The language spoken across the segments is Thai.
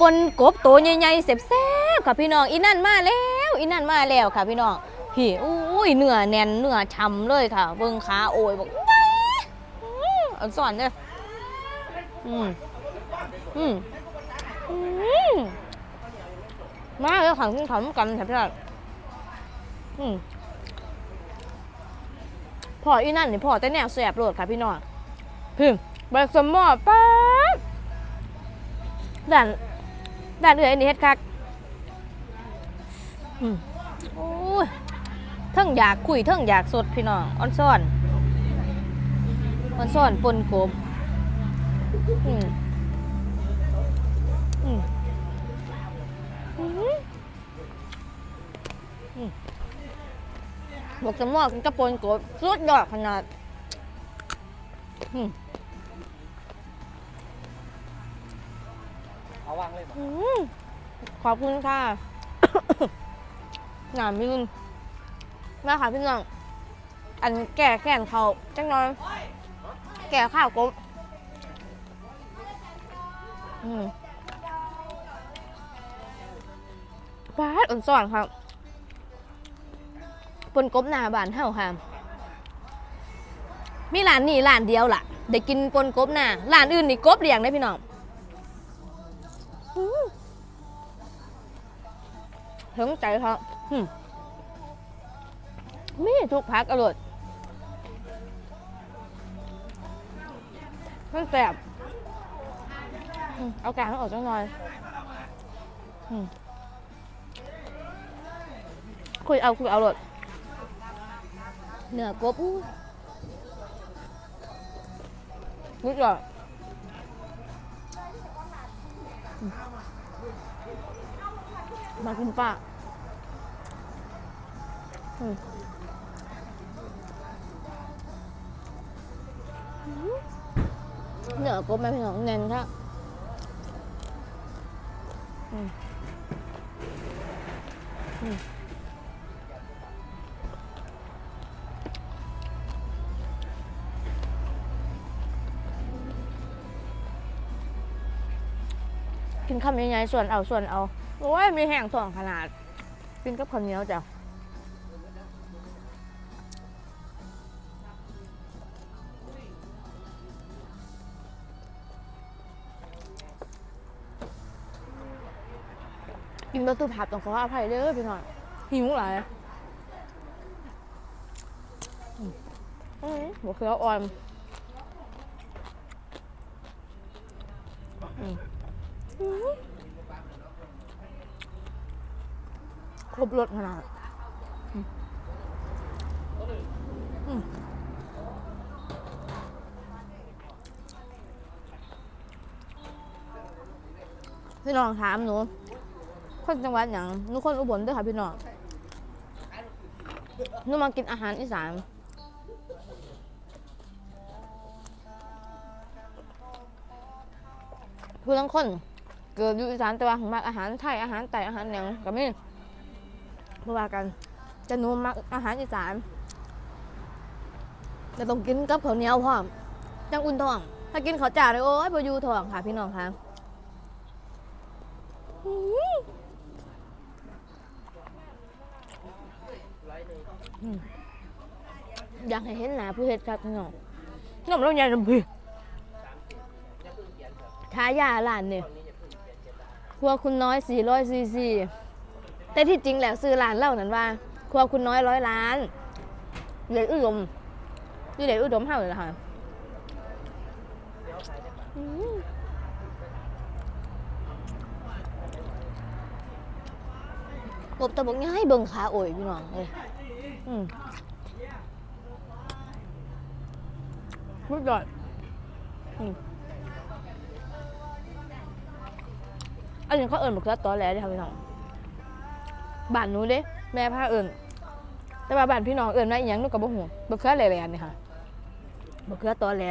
ปนกบโตใหญ่ๆเสบแซ่บๆค่ะพี่น้องอีนั่นมาแล้วอีนั่นมาแล้วค่ะพี่น้องพี่อุ้ยเนื้อแน่นเนื้อช่ำเลยค่ะ เบิ่งขาโอยบอกไงอันสอนเด้ออืมอืมอืมมาแล้วขังขำกันค่ะพี่น้องอืมพออีนั่นนี่พอแต่แนวแสบโลดค่ะพี่น้องพึ่งใบสมอป๊าบด่าน ด้านเอื่อยอันนี้เฮ็ดคักอืมโอ้ยเทั้งอยากคุยเทั้งอยากสดพี่น้องออนซ่อนออนซ่อนปนกบอืมอืมอืมอืมบอกจะมอกกระปนกบสุดยอดขนาดอืม เอาวางเลยบ่อืมขอบคุณค่ะ หนามมินมาค่ะพี่น้อง อันแก่แก่นเขาจังน้อย แก่ข้าวกบอืมปลาดอ่อนสอนครับปนกบหนาบานเท่าค่ะ มีร้านนี้ร้านเดียวล่ะ ได้กินปนกบหนาร้านอื่นนี่กบเลี้ยงได้พี่น้อง ถึงใจครับมมีทุกพักอร่อยมันแสบเอากางออกจังหน่อยอืมคุยเอาคุยเอาเลยเนื้อกบอู้นิดหน่อยอื มาคุณป้าเนื้อกบแม่พี่น้องแน่นค่ะอืมอืมกินคำใหญ่ๆส่วนเอาส่วนเอา โอ้ยมีแห้งถ่องขนาด กินกับข้าวเหนียวจ้ะกินบะตุผัดต้องขออภัยเด้อพี่น้องหิวหลายอืมอืมหัวเขียวอ่อนอืมอืม คร บรสขนาดพี่น้องถามหนู คนจังหวัดอย่างหนูคนอุบลด้วยค่ะพี่น้องหนูมากินอาหารอีสานผู้ทั้งคน เกิดอยู่อีสานแต่ว่าของมากอาหารไทยอาหารไต่อาหารหยังก็มี เมื่อว่ากันจะนูมักอาหารอีสานจะต้องกินกับข้าวเหนียวพร้อมจังอุ่นท้อง ถ้ากินข้าวจ่าเลยโอ้ยบอยู่ท้องค่ะพี่น้องค่ะอยากให้เห็นหน้าผู้เฮ็ดครับพี่น้องน้ำเราใหญ่ลำพีทายาร้านเนี่ยครัวคุณน้อย400ซีซี แต่ที่จริงแล้วซื้อร้านเล่านั้นว่าครัวคุณน้อยร้อยล้านเดชอุดมอยู่เดชอุดมเท่าเลยนะคะอืมกบตะบกง่ายเบิ่งขาโอยพี่น้องเลยอืมสุดยอดอืมอันนี้เขาเอิญมะเขือตอแหลเด้อค่ะพี่น้อง บ้านหนูเด้ แม่พาเอิญแต่ว่าบ้านพี่น้องเอิญว่าอีหยังหนูก็บ่ฮู้บ่เคยแล่ๆนี่ค่ะบ่เคยตอแหล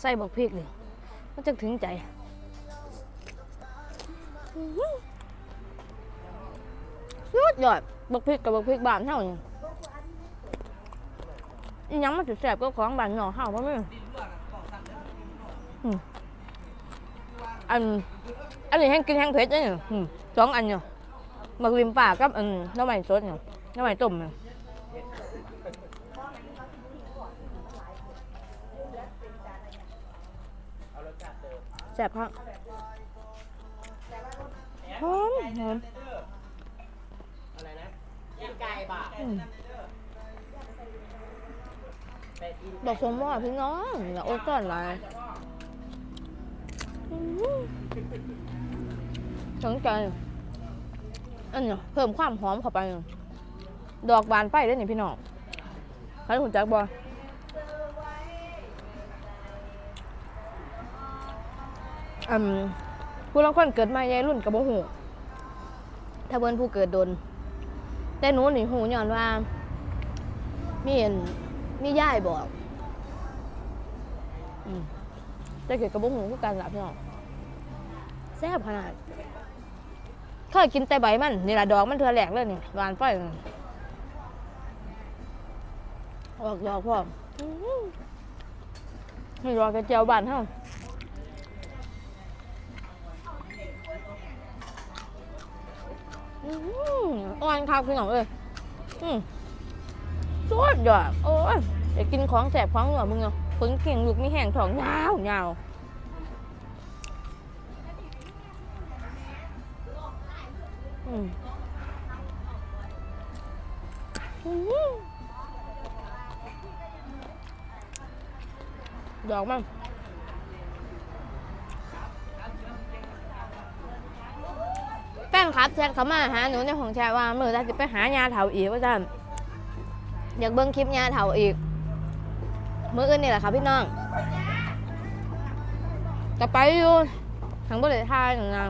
ใส่บักพริกนี่มันจะถึงใจอืมสุดยอดบักพริกกับบักพริกบ้านเฮานี่อีหยังมันสิแซ่บก็ของบ้านหน่อกเฮาบ่แม่นอืม อันอันนี้แห้งกินแห้งเผ็ดเลยเนี่ยสองอันเนี่ยหมักริมป่ากับอันน้ำใหม่สดเนี่ยน้ำใหม่ต้มเนี่ยแซ่บครับหอมหอมอะไรนะกินไก่บ่ะอืมเป็ดอกสมว่าพี่น้องอย่าอดก่อนไร สนใจอันเนี้ยเพิ่มความหอมเข้าไป ดอกบานไปได้อนี่พี่น้องใครหุ่นจักบออืมผู้ลางคนเกิดมาใหญ่รุ่นกับโมหูถ้าเบิ้นผู้เกิดโดน แต่หนูนี่หูย้อนว่า มีเห็นมีย่ายบอก อืม แต่เกิดกับบุ้งหูคือการหลับพี่น้องแซ่บขนาดเคยกินแต่ใบมันนี่แหละดอกมันเถื่อแหลกเลยนี่หวานไฟนั่นออกดอกพ่อมอื้อหือนี่ดอกกระเจียวบานเท่าอือหืออ่อนครับพี่น้องเอ้ยอืมสุดยอดโอ้ยอยากกินของแสบของเหนือมึงเนาะ ผลเก่งลูกมีแห้งท้องยาวยาวอืมอื้อหือดอกมันแป้งครับแชทเขามาหาหนูในของแชทว่ามือจะไปหายาเถาอีกว่าจันอยากเบิ่งคลิปยาเถาอีก มืออื่นนี่แหละค่ะพี่น้องจะไปอยู่ทางบริษัทไทยหนึ่งนะ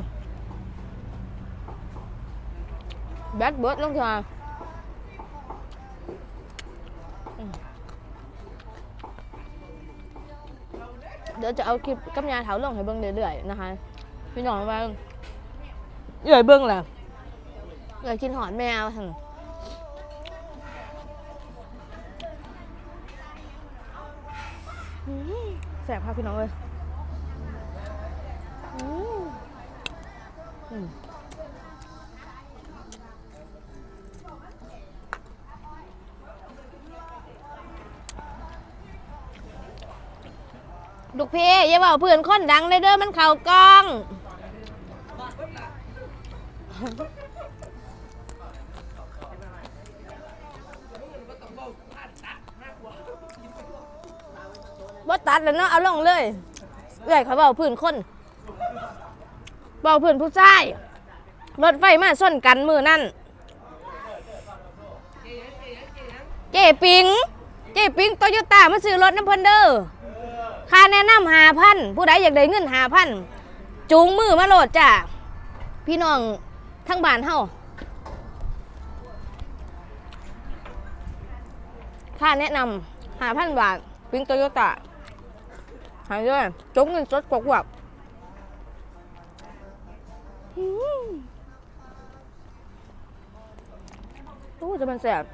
แบดเบิร์ดลงเถอะเดี๋ยวจะเอาคลิปกับยาเถาลงให้เบิ่งเรื่อยๆนะคะ พี่น้องว่าเรื่อยเบิ่งแหละเอยกกินหอนแมวทั้ง แสบค่ะพี่น้องเลยอืมอืมลูกพี่อย่าบอกเพื่อนคนดังเลยเด้อมันเข่ากล้อง บ่ตัดแล้วเนาะเอาลงเลยเอ้อยเขาเบาพื้นคนเบาพื้นผู้ชายรถไฟมาส้นกันมือนั่นเจ๊ปิงเจ๊ปิงโตโยต้ามาซื้อรถน้ำพันเดอร์ค่าแนะนำหาพันผู้ใดอยากได้เงินหาพันจูงมือมาโหลดจ้ะพี่น้องทั้งบ้านเฮาค่าแนะนำหาพันบาทปิงโตโยต้า หายด้วยจุกเงินสดกวักอืมโอ้จะมันแสบ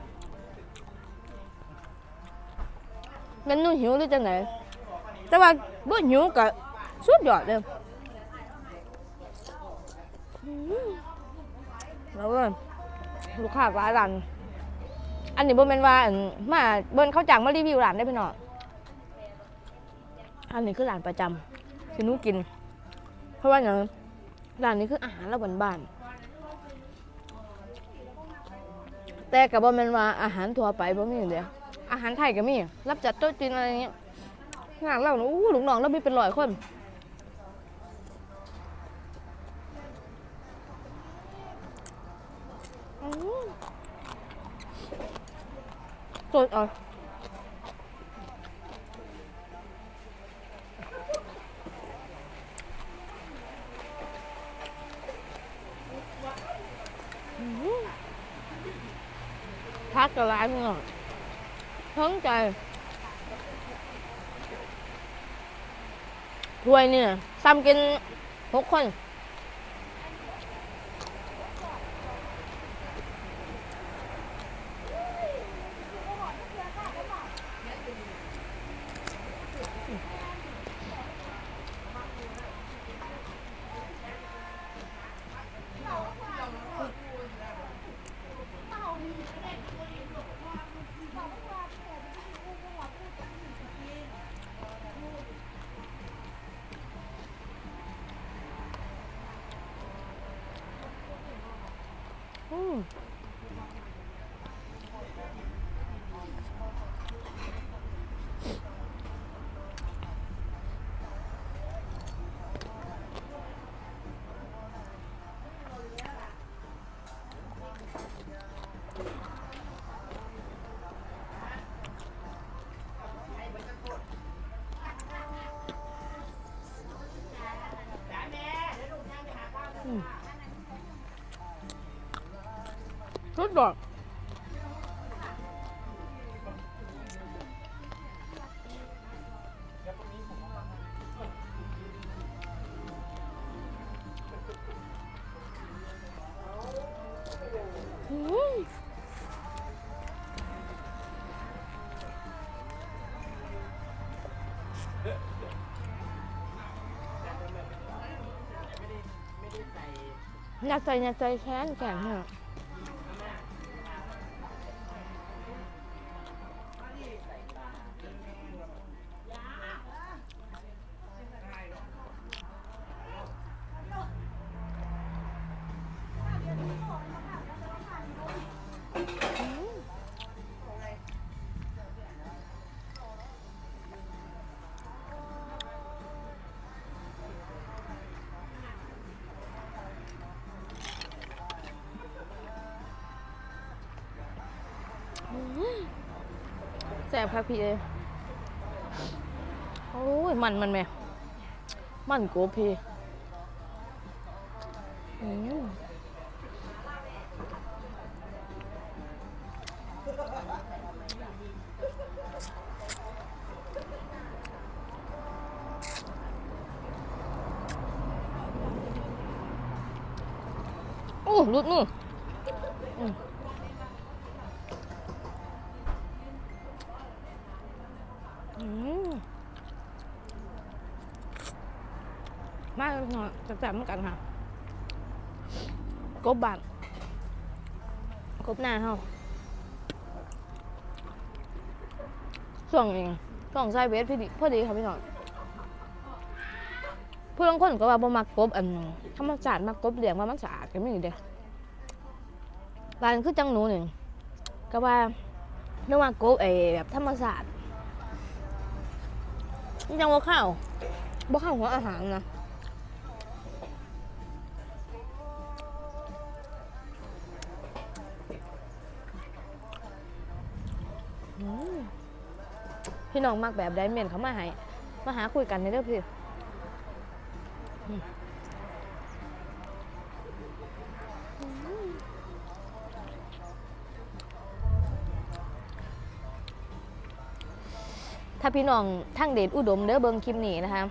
มันนู่นหิวหรือจังไหนแต่ว่าบ่หิวก็สุดยอดเลยแล้วก็ลูกค้าร้านร้านอันนี้บ่แม่นว่ามาเบิ่นเขาจ้างมารีวิวร้านได้พี่น้อง อันนี้คือร้านประจำที่หนูกิน เพราะว่าอย่างร้านนี้คืออาหารเราบ้านแต่กับบ่แม่นว่าอาหารทั่วไปบ่มีเดียวอาหารไทยก็มี รับจัดโต๊ะจีนอะไรเงี้ยงานเราอู้ลูกน้องเรามีเป็นร้อยคนอื้อสดอะ พักกับร้านมึงอะทั้งใจถ้วยนี่ยซ้ำกินหกคน อืมสุ ดอดอืมอยากใจอยากใจแค้นแข็งเหรอแสบครับพี่เอยโอ้ยมันมันแม่มันโกพี่โอ้ลุดมือ มากหน่อยจะแสบเหมือนกันค่ะ กบบานกบหน้าเฮาส่วงเองส่วงไซเบสพี่ดิพอดีค่ะพี่น้องเพื่อนคนก็ว่าบ่มักกบอันธรรมชาติมักกบเลี้ยงว่ามันสะอาดก็ไม่ดีเด้บานคือจังหนูหนึ่งก็ว่าเนื่องว่ากบไอ้แบบธรรมชาติยังว่าข้าวบ่ข้าวหัวอาหารนะ พี่น้องมักแบบไดเมนเขามาให้มาหาคุยกันในเด้องพี่ถ้าพี่น้องทั้งเดชอุดมเด้อเบิงคลิปนี้นะคะ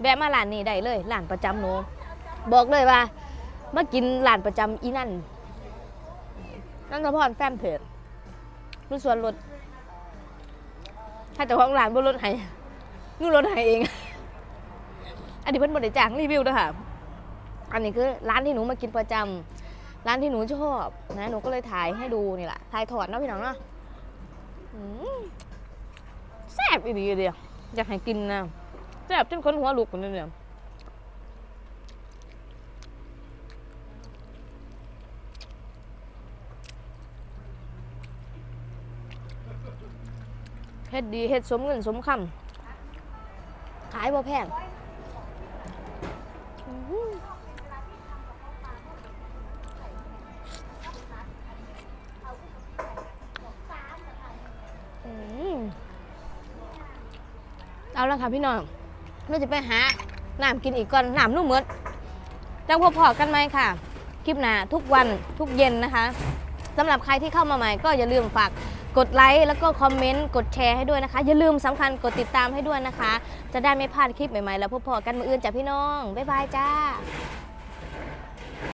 แวะมาร้านนี้ได้เลยร้านประจำหนูบอกเลยว่ามากินร้านประจำอีนั่นนั่นสะพอนแฟนเพจรู้ส่วนลดาเจะของร้านบนรถให้นู่นรถให้เอง อันนี้เพิ่นบริจางรีวิวนะคะอันนี้คือร้านที่หนูมากินประจำร้านที่หนูชอบนะหนูก็เลยถ่ายให้ดูนี่แหละถ่ายถอดเนาะพี่น้องเนาะแซ่บอีดีเดียวอยากให้กินนะแซ่บจนคนหัวลุกคนนี้เดิม เฮ็ดดีเฮ็ดสมเงินสมคำขายบ่แพงเอาละค่ะพี่น้องเราจะไปหาน้ำกินอีกก่อนน้ำนุ่มเหมือนจังพอพอกันไหมค่ะ คลิปหน้าทุกวันทุกเย็นนะคะสำหรับใครที่เข้ามาใหม่ก็อย่าลืมฝาก กดไลค์แล้วก็คอมเมนต์กดแชร์ให้ด้วยนะคะ อย่าลืมสำคัญกดติดตามให้ด้วยนะคะ จะได้ไม่พลาดคลิปใหม่ๆ แล้วพบพอกันมืออื่นจ้ะพี่น้อง บ๊ายบายจ้า